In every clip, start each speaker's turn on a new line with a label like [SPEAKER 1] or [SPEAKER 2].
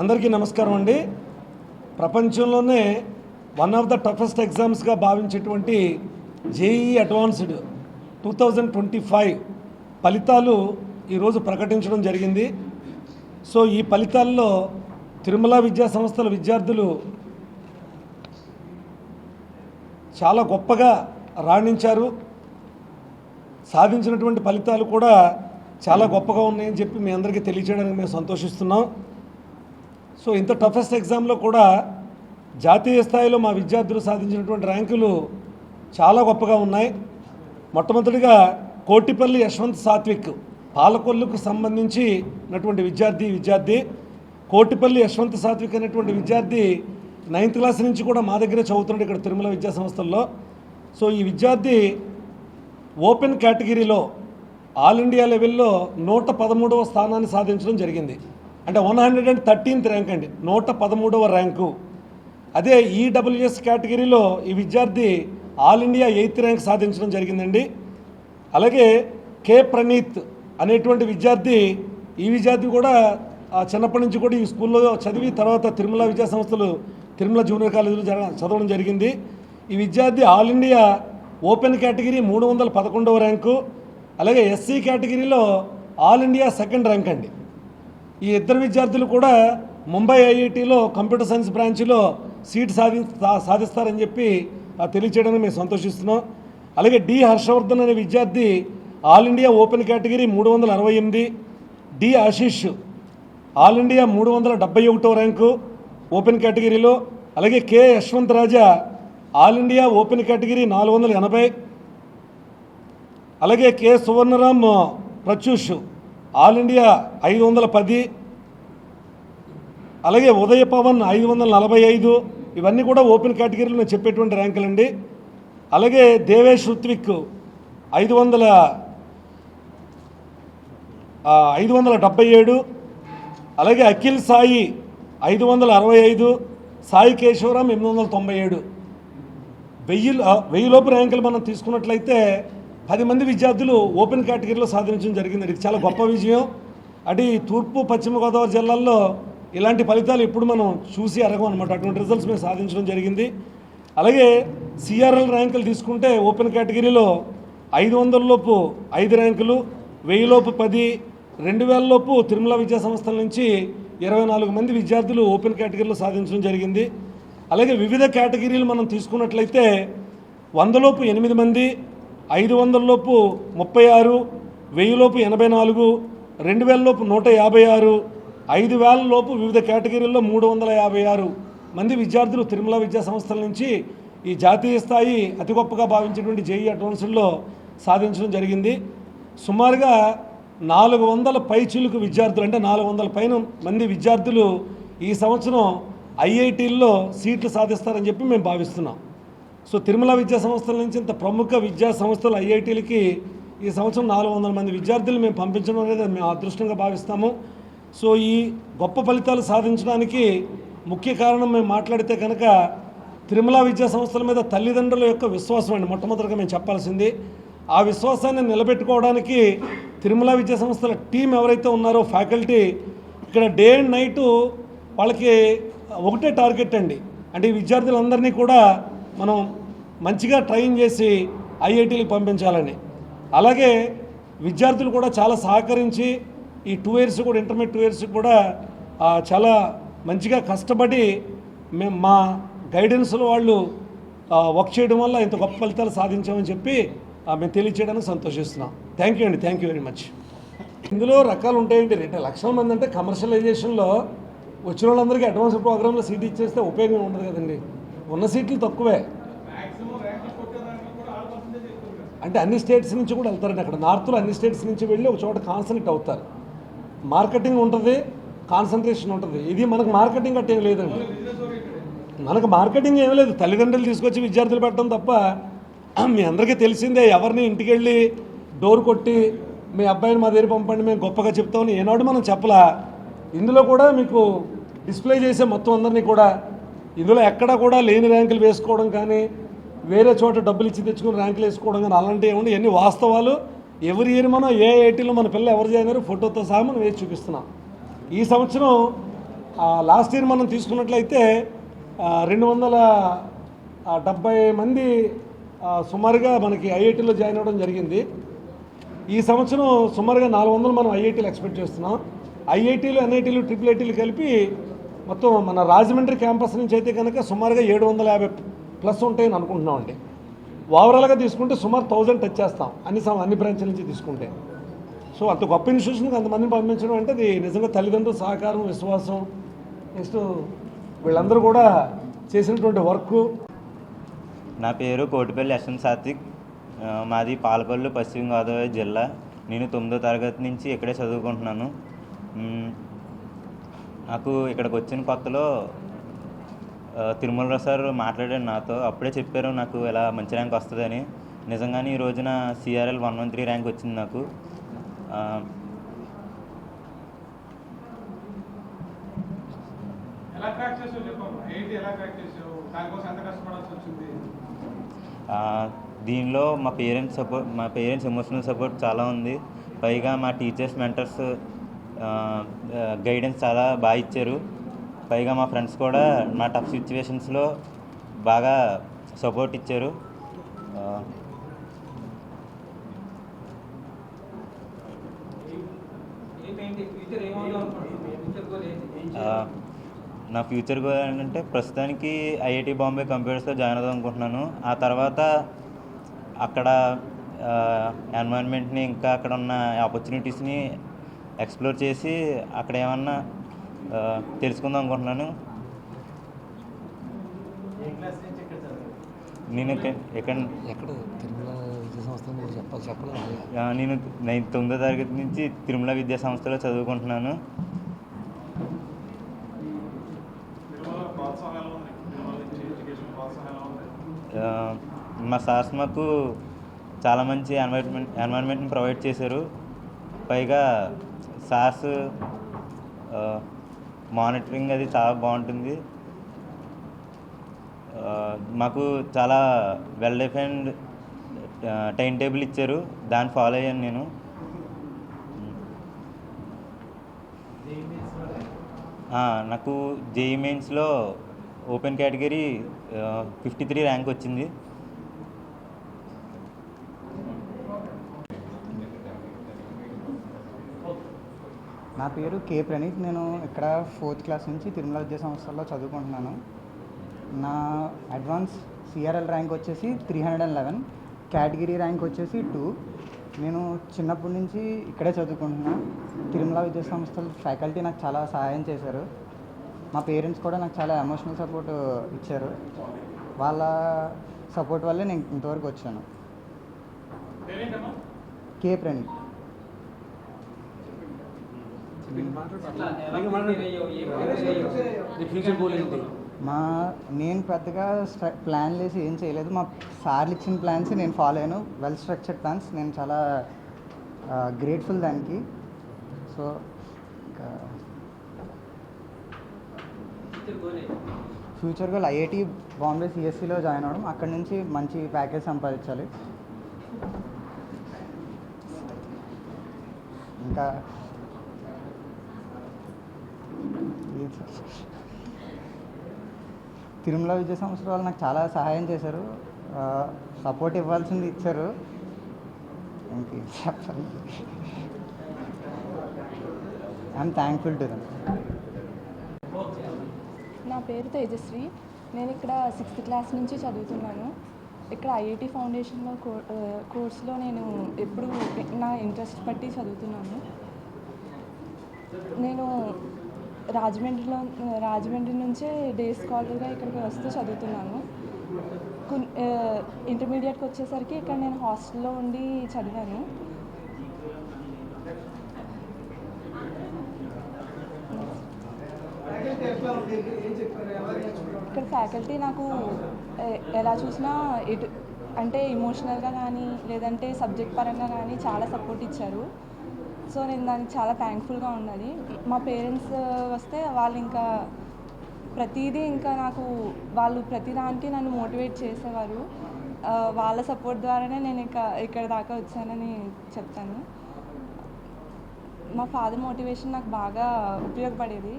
[SPEAKER 1] అందరికీ నమస్కారం అండి. ప్రపంచంలోనే వన్ ఆఫ్ ద టఫెస్ట్ ఎగ్జామ్స్గా భావించేటువంటి JE advanced two thousand twenty five ఫలితాలు ఈరోజు ప్రకటించడం జరిగింది. సో ఈ ఫలితాల్లో తిరుమల విద్యా సంస్థల విద్యార్థులు చాలా గొప్పగా రాణించారు. సాధించినటువంటి ఫలితాలు కూడా చాలా గొప్పగా ఉన్నాయని చెప్పి మీ అందరికీ తెలియజేయడానికి మేము సంతోషిస్తున్నాం. సో ఇంత టఫెస్ట్ ఎగ్జామ్లో కూడా జాతీయ స్థాయిలో మా విద్యార్థులు సాధించినటువంటి ర్యాంకులు చాలా గొప్పగా ఉన్నాయి. మొట్టమొదటిగా కోటిపల్లి యశ్వంత్ సాత్విక్ పాలకొల్లుకు సంబంధించినటువంటి విద్యార్థి విద్యార్థి. కోటిపల్లి యశ్వంత్ సాత్విక్ అనేటువంటి విద్యార్థి నైన్త్ క్లాస్ నుంచి కూడా మా దగ్గరే చదువుతున్నాడు ఇక్కడ తిరుమల విద్యా సంస్థల్లో. సో ఈ విద్యార్థి ఓపెన్ కేటగిరీలో ఆల్ ఇండియా లెవెల్లో నూట పదమూడవ స్థానాన్ని సాధించడం జరిగింది. అంటే one hundred and thirteenth rank అండి. నూట పదమూడవ ర్యాంకు అదే ఈడబ్ల్యూఎస్ కేటగిరీలో ఈ విద్యార్థి ఆల్ ఇండియా ఎయిత్ ర్యాంక్ సాధించడం జరిగిందండి. అలాగే కే ప్రణీత్ అనేటువంటి విద్యార్థి ఈ విద్యార్థి కూడా చిన్నప్పటి నుంచి కూడా ఈ స్కూల్లో చదివి తర్వాత తిరుమల విద్యా సంస్థలు తిరుమల జూనియర్ కాలేజీలో చదవడం జరిగింది. ఈ విద్యార్థి ఆల్ ఇండియా ఓపెన్ కేటగిరీ మూడు వందల పదకొండవ ర్యాంకు అలాగే ఎస్సీ కేటగిరీలో ఆల్ ఇండియా సెకండ్ ర్యాంక్ అండి. ఈ ఇద్దరు విద్యార్థులు కూడా ముంబై ఐఐటిలో కంప్యూటర్ సైన్స్ బ్రాంచ్లో సీట్ సాధి సా- సాధిస్తారని చెప్పి తెలియచేయడానికి మేము సంతోషిస్తున్నాం. అలాగే డి హర్షవర్ధన్ అనే విద్యార్థి ఆల్ ఇండియా ఓపెన్ కేటగిరీ మూడు వందల అరవై ఎనిమిది డి ఆశీష్ ఆల్ ఇండియా మూడు వందల డెబ్బై ఒకటో ర్యాంకు ఓపెన్ కేటగిరీలో అలాగే K Yashwanth Raja all India open category నాలుగు వందల ఎనభై అలాగే K Suvarnaram Pratyush all India ఐదు వందల పది అలాగే ఉదయ పవన్ ఐదు వందల నలభై ఐదు ఇవన్నీ కూడా ఓపెన్ కేటగిరీలో నేను చెప్పేటువంటి ర్యాంకులండి. అలాగే దేవేష్ ఋత్విక్ ఐదు వందల ఐదు వందల డెబ్బై ఏడు అలాగే అఖిల్ సాయి ఐదు వందల అరవై ఐదు సాయి కేశవరాం ఎనిమిది వందల తొంభై ఏడు. వెయ్యి వెయ్యిలోపు ర్యాంకులు మనం తీసుకున్నట్లయితే పది మంది విద్యార్థులు ఓపెన్ కేటగిరీలో సాధించడం జరిగింది ఇది చాలా గొప్ప విజయం. అటు తూర్పు పశ్చిమ గోదావరి జిల్లాల్లో ఇలాంటి ఫలితాలు ఇప్పుడు మనం చూసి అరగం అనమాట అటువంటి రిజల్ట్స్ మేము సాధించడం జరిగింది. అలాగే సిఆర్ఎల్ ర్యాంకులు తీసుకుంటే ఓపెన్ కేటగిరీలో ఐదు వందలలోపు ఐదు ర్యాంకులు వెయ్యిలోపు పది రెండు వేలలోపు తిరుమల విద్యా సంస్థల నుంచి ఇరవై నాలుగు మంది విద్యార్థులు ఓపెన్ కేటగిరీలో సాధించడం జరిగింది. అలాగే వివిధ కేటగిరీలు మనం తీసుకున్నట్లయితే వందలోపు ఎనిమిది మంది ఐదు వందలలోపు ముప్పై ఆరు వెయ్యిలోపు ఎనభై నాలుగు రెండు వేలలోపు నూట యాభై ఆరు ఐదు వేలలోపు వివిధ కేటగిరీల్లో మూడు వందల యాభై ఆరు మంది విద్యార్థులు తిరుమల విద్యా సంస్థల నుంచి ఈ జాతీయ స్థాయి అతి గొప్పగా భావించినటువంటి జేఈ అడ్వాన్స్డ్లో సాధించడం జరిగింది. సుమారుగా నాలుగు వందల పైచిలుకు విద్యార్థులు అంటే నాలుగు వందల పైన మంది విద్యార్థులు ఈ సంవత్సరం ఐఐటీల్లో సీట్లు సాధిస్తారని చెప్పి మేము భావిస్తున్నాం. సో తిరుమల విద్యా సంస్థల నుంచి ఇంత ప్రముఖ విద్యా సంస్థలు ఐఐటీలకి ఈ సంవత్సరం నాలుగు వందల మంది విద్యార్థులు మేము పంపించడం అనేది మేము అదృష్టంగా భావిస్తాము. సో ఈ గొప్ప ఫలితాలు సాధించడానికి ముఖ్య కారణం మేము మాట్లాడితే కనుక తిరుమల విద్యా సంస్థల మీద తల్లిదండ్రుల యొక్క విశ్వాసం అండి. మొట్టమొదటిగా మేము చెప్పాల్సింది ఆ విశ్వాసాన్ని నిలబెట్టుకోవడానికి తిరుమల విద్యా సంస్థల టీం ఎవరైతే ఉన్నారో ఫ్యాకల్టీ ఇక్కడ డే అండ్ నైటు వాళ్ళకి ఒకటే టార్గెట్ అండి. అంటే ఈ విద్యార్థులందరినీ కూడా మనం మంచిగా ట్రైన్ చేసి ఐఐటీలకు పంపించాలని. అలాగే విద్యార్థులు కూడా చాలా సహకరించి ఈ టూ ఇయర్స్ కూడా ఇంటర్మీడియట్ టూ ఇయర్స్ కూడా చాలా మంచిగా కష్టపడి మేము మా గైడెన్స్లో వాళ్ళు వర్క్ చేయడం వల్ల ఇంత గొప్ప ఫలితాలు సాధించామని చెప్పి మేము తెలియచేయడానికి సంతోషిస్తున్నాం. థ్యాంక్ యూ అండి. Thank you very much. ఇందులో రకాలు ఉంటాయండి. రెండు లక్షల మంది అంటే కమర్షియలైజేషన్లో వచ్చిన వాళ్ళందరికీ అడ్వాన్స్ ప్రోగ్రాంలో సీట్ ఇచ్చేస్తే ఉపయోగం ఉండదు కదండి. ఉన్న సీట్లు తక్కువే. అంటే అన్ని స్టేట్స్ నుంచి కూడా వెళ్తారండి అక్కడ. నార్త్లో అన్ని స్టేట్స్ నుంచి వెళ్ళి ఒక చోట కాన్సన్ట్రేట్ అవుతారు. మార్కెటింగ్ ఉంటుంది కాన్సన్ట్రేషన్ ఉంటుంది. ఇది మనకు మార్కెటింగ్ అట్టేం లేదండి. మనకు మార్కెటింగ్ ఏం లేదు. తల్లిదండ్రులు తీసుకొచ్చి విద్యార్థులు పెట్టడం తప్ప మీ అందరికీ తెలిసిందే ఎవరిని ఇంటికి వెళ్ళి డోర్ కొట్టి మీ అబ్బాయిని మా దగ్గర పంపండి మేము గొప్పగా చెప్తామని ఏనాడు మనం చెప్పలా. ఇందులో కూడా మీకు డిస్ప్లే చేసే మొత్తం అందరినీ కూడా ఇందులో ఎక్కడా కూడా లేని ర్యాంకులు వేసుకోవడం కానీ వేరే చోట డబ్బులు ఇచ్చి తెచ్చుకుని ర్యాంకులు వేసుకోవడం కానీ అలాంటివి ఏమండి ఎన్ని వాస్తవాలు. ఎవరి ఇయర్ మనం ఏ ఐటీలో మన పిల్లలు ఎవరు చేయనారు ఫోటోతో సహా మనం వేసి చూపిస్తున్నాం. ఈ సంవత్సరం లాస్ట్ ఇయర్ మనం తీసుకున్నట్లయితే రెండు వందల డెబ్బై మంది సుమారుగా మనకి ఐఐటీలో జాయిన్ అవ్వడం జరిగింది. ఈ సంవత్సరం సుమారుగా నాలుగు వందలు మనం ఐఐటీలు ఎక్స్పెక్ట్ చేస్తున్నాం. ఐఐటీలు ఎన్ఐటీలు ట్రిపుల్ ఐటీలు కలిపి మొత్తం మన రాజమండ్రి క్యాంపస్ నుంచి అయితే కనుక సుమారుగా ఏడు వందల యాభై ప్లస్ ఉంటాయని అనుకుంటున్నామండి. ఓవరాల్గా తీసుకుంటే సుమారు థౌజండ్ టచ్ చేస్తాం. అన్ని అన్ని బ్రాంచ్ల నుంచి తీసుకుంటే. సో అంత గొప్ప ఇన్స్టిట్యూషన్కి అంతమందిని పంపించడం అంటే అది నిజంగా తల్లిదండ్రుల సహకారం విశ్వాసం నెక్స్ట్ వీళ్ళందరూ కూడా చేసినటువంటి వర్క్.
[SPEAKER 2] నా పేరు కోటిపల్లి యశ్వంత్ సాత్విక్. మాది పాలకొల్లు పశ్చిమ గోదావరి జిల్లా. నేను తొమ్మిదో తరగతి నుంచి ఇక్కడే చదువుకుంటున్నాను. నాకు ఇక్కడికి వచ్చిన కొత్తలో తిరుమలరావు సార్ మాట్లాడారు నాతో. అప్పుడే చెప్పారు నాకు ఇలా మంచి ర్యాంక్ వస్తుందని. నిజంగానే ఈ రోజున CRL one one three rank వచ్చింది నాకు. దీనిలో మా పేరెంట్స్ సపోర్ట్ మా పేరెంట్స్ ఎమోషనల్ సపోర్ట్ చాలా ఉంది. పైగా మా టీచర్స్ మెంటర్స్ గైడెన్స్ చాలా బాగా ఇచ్చారు. పైగా మా ఫ్రెండ్స్ కూడా మా టఫ్ సిచ్యువేషన్స్లో బాగా సపోర్ట్ ఇచ్చారు. నా ఫ్యూచర్ గోల్ ఏంటంటే ప్రస్తుతానికి ఐఐటి బాంబే కంప్యూటర్స్లో జాయిన్ అవుదాం అనుకుంటున్నాను. ఆ తర్వాత అక్కడ ఎన్వైర్న్మెంట్ని ఇంకా అక్కడ ఉన్న ఆపర్చునిటీస్ని ఎక్స్ప్లోర్ చేసి అక్కడ ఏమన్నా తెలుసుకుందాం అనుకుంటున్నాను. నేను ఇక్కడ
[SPEAKER 3] ఎక్కడ? తిరుమల విద్యా సంస్థ చెప్పాలి చెప్పలేదు?
[SPEAKER 2] ఆ, నేను నైన్ తొమ్మిదో తరగతి నుంచి తిరుమల విద్యా సంస్థలో చదువుకుంటున్నాను.
[SPEAKER 4] తిరుమల ప్రోత్సాహం ఎలా ఉంది? తిరుమల నుంచి ఎడ్యుకేషన్ ప్రోత్సాహం ఎలా ఉంది?
[SPEAKER 2] ఆ, మా సార్స్ మాకు చాలా మంచి ఎన్వైర్న్మెంట్ ఎన్వైర్న్మెంట్ని ప్రొవైడ్ చేశారు. పైగా సార్స్ మానిటరింగ్ అది చాలా బాగుంటుంది. మాకు చాలా వెల్ డిఫైన్డ్ టైం టేబుల్ ఇచ్చారు. దాన్ని ఫాలో అయ్యాను నేను. నాకు జేఈ మెయిన్స్లో open category fifty three rank వచ్చింది.
[SPEAKER 5] నా పేరు కే ప్రణీత్. నేను ఇక్కడ ఫోర్త్ క్లాస్ నుంచి తిరుమల విద్యా సంస్థల్లో చదువుకుంటున్నాను. నా అడ్వాన్స్ సిఆర్ఎల్ ర్యాంక్ వచ్చేసి three hundred and eleven. Category rank వచ్చేసి టూ. నేను చిన్నప్పటి నుంచి ఇక్కడే చదువుకుంటున్నాను తిరుమల విద్యా సంస్థల ఫ్యాకల్టీ నాకు చాలా సహాయం చేశారు. మా పేరెంట్స్ కూడా నాకు చాలా ఎమోషనల్ సపోర్ట్ ఇచ్చారు. వాళ్ళ సపోర్ట్ వల్లే నేను ఇంతవరకు వచ్చాను. కే ప్రణీత్
[SPEAKER 6] ఎట్లా ఎలా ప్రిపేర్ అయ్యావు ఏం ప్రిపేర్ అయ్యావు
[SPEAKER 3] నీ ఫ్యూచర్ గోల్ ఏంటి
[SPEAKER 5] మా నేను పెద్దగా ప్లాన్ వేసి ఏం చేయలేదు. మా సార్లు ఇచ్చిన ప్లాన్స్ నేను ఫాలో అయ్యాను. వెల్ స్ట్రక్చర్డ్ ప్లాన్స్ నేను చాలా గ్రేట్ఫుల్ దానికి. So
[SPEAKER 6] future goal
[SPEAKER 5] IIT Bombay సిఎస్సిలో join అవ్వడం. అక్కడ నుంచి మంచి ప్యాకేజ్ సంపాదించాలి. ఇంకా ఏం సార్? తిరుమల విద్యా సంస్థ వాళ్ళు నాకు చాలా సహాయం చేశారు. సపోర్ట్ ఇవ్వాల్సింది ఇచ్చారు. ఇంకేం చెప్పాలి ఐఎమ్ థ్యాంక్ఫుల్ టు దమ్
[SPEAKER 7] నా పేరు తేజశ్రీ. నేను ఇక్కడ సిక్స్త్ క్లాస్ నుంచి చదువుతున్నాను. ఇక్కడ ఐఐటి ఫౌండేషన్లో కో కోర్సులో నేను ఎప్పుడు నా ఇంట్రెస్ట్ బట్టి చదువుతున్నాను. నేను రాజమండ్రిలో రాజమండ్రి నుంచే డే స్కాలర్గా ఇక్కడికి వస్తూ చదువుతున్నాను. ఇంటర్మీడియట్కి వచ్చేసరికి ఇక్కడ నేను హాస్టల్లో ఉండి చదివాను. ఇక్కడ ఫ్యాకల్టీ నాకు ఎలా చూసినా ఎటు అంటే ఇమోషనల్గా కానీ లేదంటే సబ్జెక్ట్ పరంగా కానీ చాలా సపోర్ట్ ఇచ్చారు. సో నేను దానికి చాలా థ్యాంక్ఫుల్గా ఉన్నది. మా పేరెంట్స్ వస్తే వాళ్ళు ఇంకా ప్రతిదీ ఇంకా నాకు వాళ్ళు ప్రతి దానికి నన్ను మోటివేట్ చేసేవారు. వాళ్ళ సపోర్ట్ ద్వారానే నేను ఇంకా ఇక్కడ దాకా వచ్చానని చెప్తాను. మా ఫాదర్ మోటివేషన్ నాకు బాగా ఉపయోగపడేది.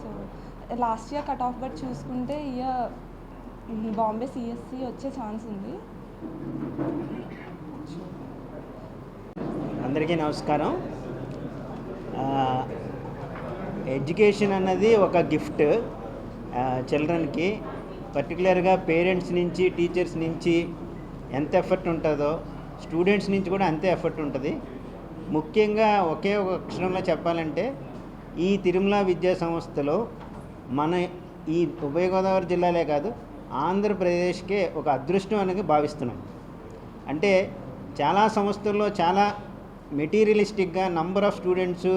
[SPEAKER 7] So last year cut off but చూసుకుంటే ఇయర్ బాంబే సిఎస్సి వచ్చే ఛాన్స్ ఉంది.
[SPEAKER 8] అందరికీ నమస్కారం. ఎడ్యుకేషన్ అన్నది ఒక గిఫ్ట్ చిల్డ్రన్కి. పర్టికులర్గా పేరెంట్స్ నుంచి టీచర్స్ నుంచి ఎంత ఎఫర్ట్ ఉంటుందో స్టూడెంట్స్ నుంచి కూడా అంతే ఎఫర్ట్ ఉంటుంది. ముఖ్యంగా ఒకే ఒక అక్షరంలో చెప్పాలంటే ఈ తిరుమల విద్యా సంస్థలో మన ఈ ఉభయ గోదావరి జిల్లాలే కాదు ఆంధ్రప్రదేశ్కే ఒక అదృష్టం అనేది భావిస్తున్నాం. అంటే చాలా సంస్థల్లో చాలా మెటీరియలిస్టిక్గా నంబర్ ఆఫ్ స్టూడెంట్స్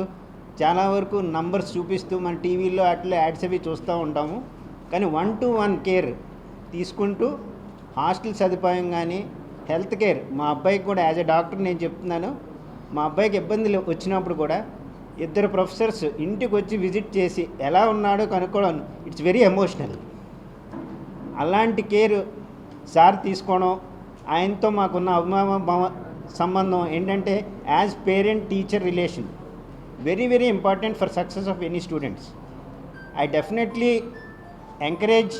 [SPEAKER 8] చాలా వరకు నంబర్స్ చూపిస్తూ మన టీవీలో అట్లా యాడ్స్ అవి చూస్తూ ఉంటాము. కానీ వన్ టు వన్ కేర్ తీసుకుంటూ హాస్టల్ సదుపాయం కానీ హెల్త్ కేర్ మా అబ్బాయికి కూడా యాజ్ ఎ డాక్టర్ నేను చెప్తున్నాను. మా అబ్బాయికి ఇబ్బందులు వచ్చినప్పుడు కూడా ఇద్దరు ప్రొఫెసర్స్ ఇంటికి వచ్చి విజిట్ చేసి ఎలా ఉన్నాడో కనుక్కోవడం ఇట్స్ వెరీ ఎమోషనల్ అలాంటి కేర్ సార్ తీసుకోవడం ఆయనతో మాకున్న అభిమాన సంబంధం ఏంటంటే as parent teacher relation very very important for success of any students I definitely encourage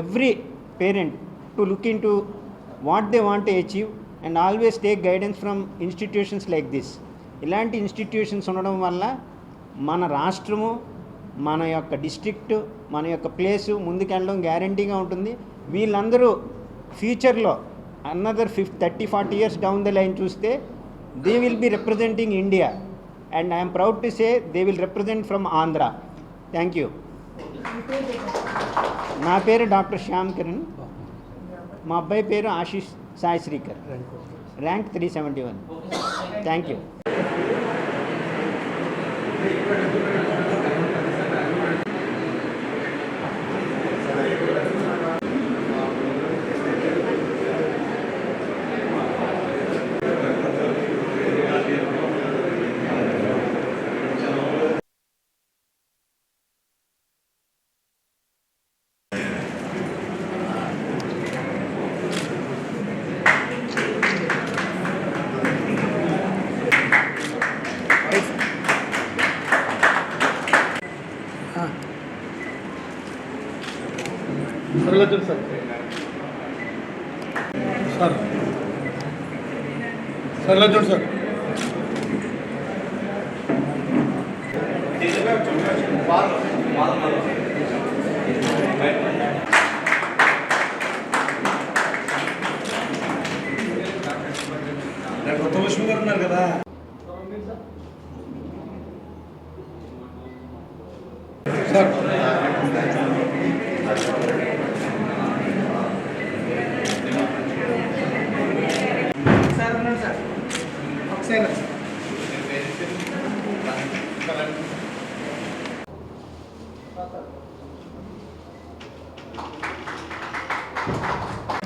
[SPEAKER 8] every parent to look into what they want achieve and always take guidance from institutions like this ఇలాంటి institutions ఉండడం వల్ల మన రాష్ట్రము మన యొక్క district మన యొక్క place ముందుకెళ్ళడం గ్యారంటీగా ఉంటుంది. వీళ్ళందరూ ఫ్యూచర్లో another fifth thirty forty years down the line చూస్తే they will be representing India and I'm proud to say they will represent from Andhra thank you నా పేరు డాక్టర్ శ్యామ్ కిరణ్. మా అబ్బాయి పేరు Ashish Sai Srikar rank three seventy one thank you
[SPEAKER 4] సరళజన్ sir sir సరళజన్ sir
[SPEAKER 1] Kotha Lakshmi గారు ఉన్నారు కదా
[SPEAKER 4] సార్
[SPEAKER 5] సార్ ఉన్నాడు సార్ ఒకసారి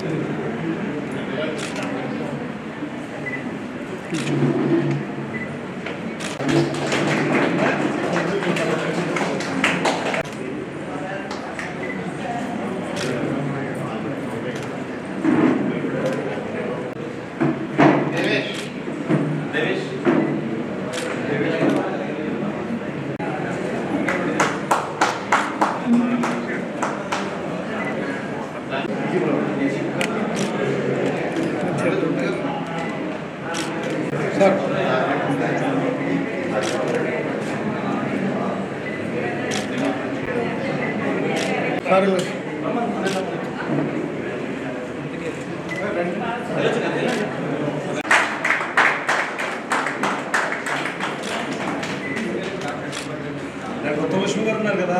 [SPEAKER 4] సార్ సార్
[SPEAKER 1] కొత్త లక్ష్మి గారు ఉన్నారు కదా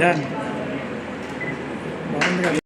[SPEAKER 9] Done.